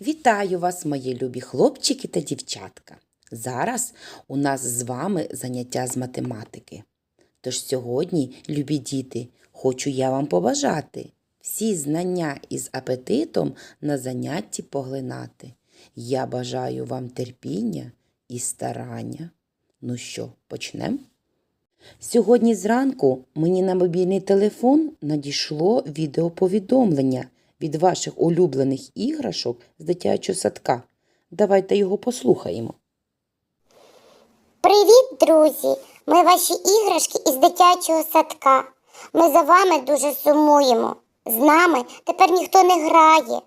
Вітаю вас, мої любі хлопчики та дівчатка. Зараз у нас з вами заняття з математики. Тож сьогодні, любі діти, хочу я вам побажати всі знання із апетитом на занятті поглинати. Я бажаю вам терпіння і старання. Ну що, почнемо? Сьогодні зранку мені на мобільний телефон надійшло відеоповідомлення від ваших улюблених іграшок з дитячого садка. Давайте його послухаємо. Привіт, друзі! Ми ваші іграшки із дитячого садка. Ми за вами дуже сумуємо. З нами тепер ніхто не грає.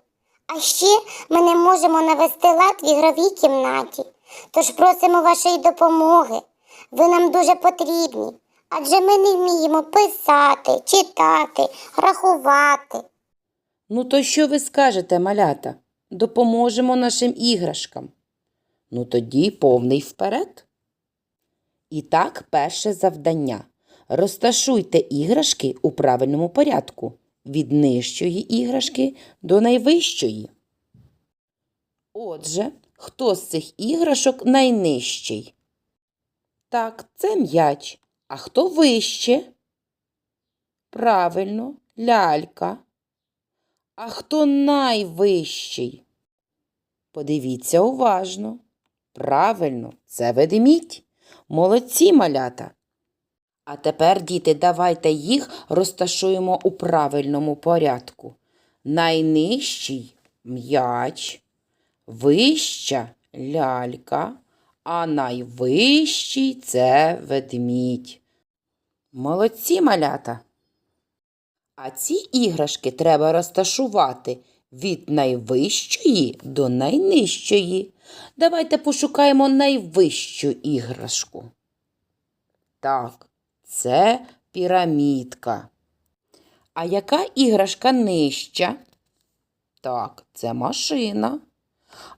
А ще ми не можемо навести лад в ігровій кімнаті. Тож просимо вашої допомоги. Ви нам дуже потрібні, адже ми не вміємо писати, читати, рахувати. Ну, то що ви скажете, малята? Допоможемо нашим іграшкам. Ну, тоді повний вперед. І так, перше завдання. Розташуйте іграшки у правильному порядку від нижчої іграшки до найвищої. Отже, хто з цих іграшок найнижчий? Так, це м'яч. А хто вище? Правильно, лялька. А хто найвищий? Подивіться уважно. Правильно, це ведмідь. Молодці малята. А тепер, діти, давайте їх розташуємо у правильному порядку. Найнижчий м'яч, вища лялька, а найвищий це ведмідь. Молодці малята. А ці іграшки треба розташувати від найвищої до найнижчої. Давайте пошукаємо найвищу іграшку. Так, це пірамідка. А яка іграшка нижча? Так, це машина.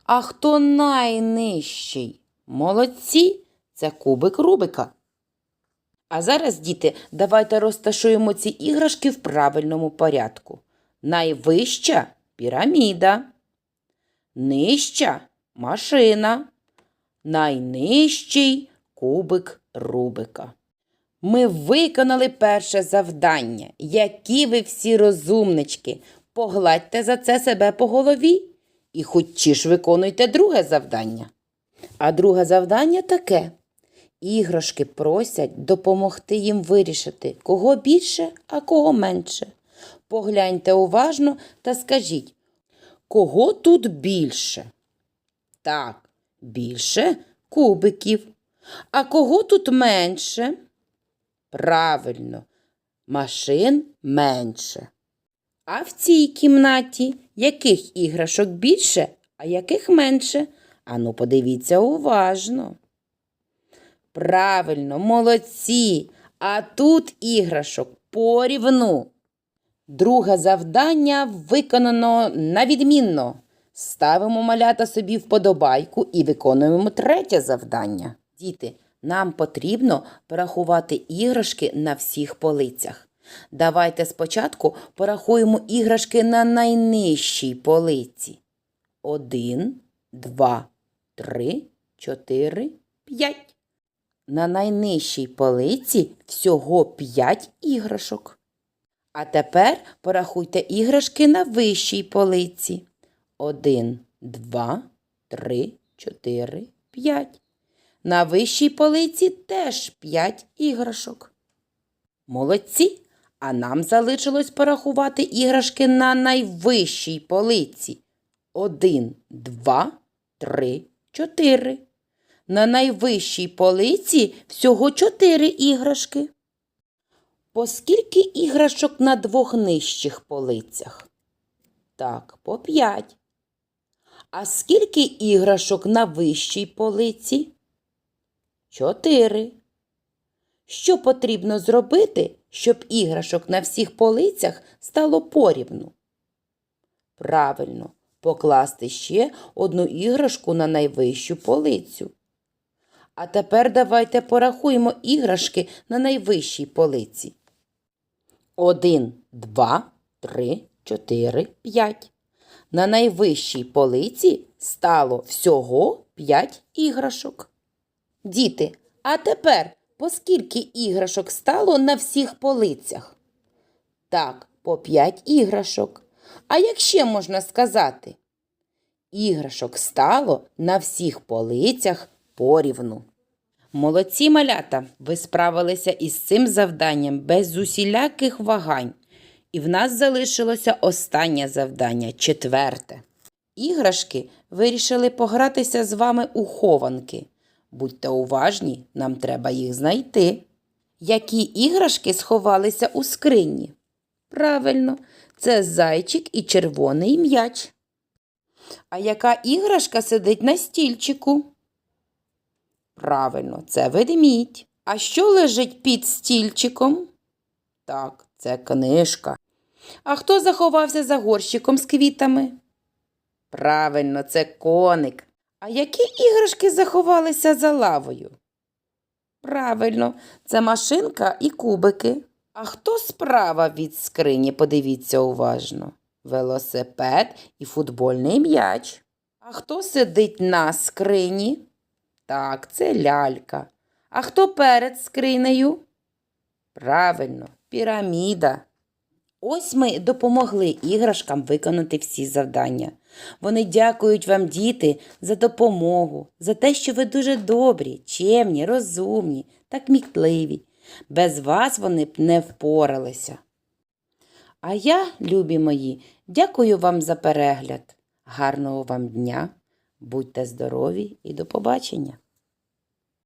А хто найнижчий? Молодці, це кубик Рубика. А зараз, діти, давайте розташуємо ці іграшки в правильному порядку. Найвища піраміда, нижча машина, найнижчий кубик Рубика. Ми виконали перше завдання. Які ви всі розумнички. Погладьте за це себе по голові і хоч ж виконуйте друге завдання. А друге завдання таке. Іграшки просять допомогти їм вирішити, кого більше, а кого менше. Погляньте уважно та скажіть, кого тут більше? Так, більше кубиків. А кого тут менше? Правильно, машин менше. А в цій кімнаті яких іграшок більше, а яких менше? Ану, подивіться уважно. Правильно, молодці. А тут іграшок порівну. Друге завдання виконано на відмінно. Ставимо малята собі вподобайку і виконуємо третє завдання. Діти, нам потрібно порахувати іграшки на всіх полицях. Давайте спочатку порахуємо іграшки на найнижчій полиці. Один, два, три, чотири, п'ять. На найнижчій полиці всього 5 іграшок. А тепер порахуйте іграшки на вищій полиці. 1, 2, 3, 4, 5. На вищій полиці теж 5 іграшок. Молодці! А нам залишилось порахувати іграшки на найвищій полиці. 1, 2, 3, 4. На найвищій полиці всього чотири іграшки. По скільки іграшок на двох нижчих полицях? Так, по п'ять. А скільки іграшок на вищій полиці? Чотири. Що потрібно зробити, щоб іграшок на всіх полицях стало порівну? Правильно, покласти ще одну іграшку на найвищу полицю. А тепер давайте порахуємо іграшки на найвищій полиці. Один, два, три, чотири, п'ять. На найвищій полиці стало всього 5 іграшок. Діти, а тепер по скільки іграшок стало на всіх полицях? Так, по 5 іграшок. А як ще можна сказати? Іграшок стало на всіх полицях порівну. Молодці малята, ви справилися із цим завданням без усіляких вагань. І в нас залишилося останнє завдання, четверте. Іграшки вирішили погратися з вами у хованки. Будьте уважні, нам треба їх знайти. Які іграшки сховалися у скрині? Правильно, це зайчик і червоний м'яч. А яка іграшка сидить на стільчику? Правильно, це ведмідь. А що лежить під стільчиком? Так, це книжка. А хто заховався за горщиком з квітами? Правильно, це коник. А які іграшки заховалися за лавою? Правильно, це машинка і кубики. А хто справа від скрині, подивіться уважно. Велосипед і футбольний м'яч. А хто сидить на скрині? Так, це лялька. А хто перед скринею? Правильно, піраміда. Ось ми допомогли іграшкам виконати всі завдання. Вони дякують вам, діти, за допомогу, за те, що ви дуже добрі, чемні, розумні та кмітливі. Без вас вони б не впоралися. А я, любі мої, дякую вам за перегляд. Гарного вам дня, будьте здорові і до побачення!